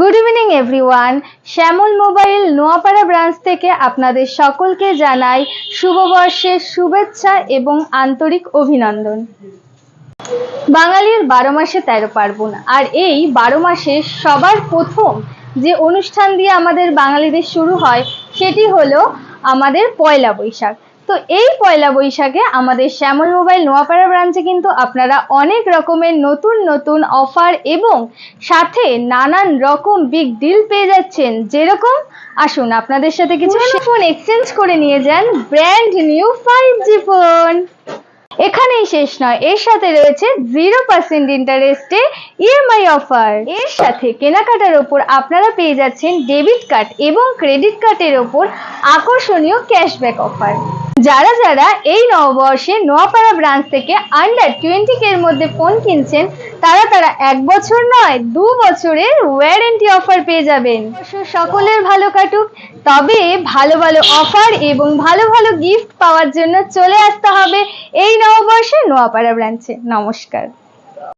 Good evening everyone Shyamal mobile Noapara branch থেকে আপনাদের সকলকে জানাই শুভবর্ষের শুভেচ্ছা এবং আন্তরিক অভিনন্দন। বাঙালির বারো মাসে তেরো পার্বণ, আর এই বারো মাসে সবার প্রথম যে অনুষ্ঠান দিয়ে আমাদের বাঙালিদের শুরু হয়, সেটি হলো আমাদের পয়লা বৈশাখ। তো এই পয়লা বৈশাখে আমাদের শ্যামল মোবাইল নোয়াপাড়া ব্রাঞ্চে কিন্তু আপনারা অনেক রকমের নতুন নতুন অফার এবং সাথে নানান রকম বিগ ডিল পেয়ে যাচ্ছেন। যেরকম আসুন আপনাদের সাথে কিছু ফোন এক্সচেঞ্জ করে নিয়ে যান brand new five G phone এখানেই শেষ নয় এর সাথে রয়েছে জিরো পার্সেন্ট ইন্টারেস্টে ইএমআই অফার এর সাথে কেনাকাটার ওপর আপনারা পেয়ে যাচ্ছেন ডেবিট কার্ড এবং ক্রেডিট কার্ডের ওপর আকর্ষণীয় ক্যাশব্যাক অফার যারা যারা এই নববর্ষে নোয়াপাড়া ব্রাঞ্চ থেকে আন্ডার টোয়েন্টি এর মধ্যে ফোন কিনছেন, তারা তারা এক বছর নয়, দু বছরের ওয়ারেন্টি অফার পেয়ে যাবেন। সকলের ভালো কাটুক, তবে ভালো ভালো অফার এবং ভালো ভালো গিফট পাওয়ার জন্য চলে আসতে হবে এই নববর্ষে নোয়াপাড়া ব্রাঞ্চে নমস্কার।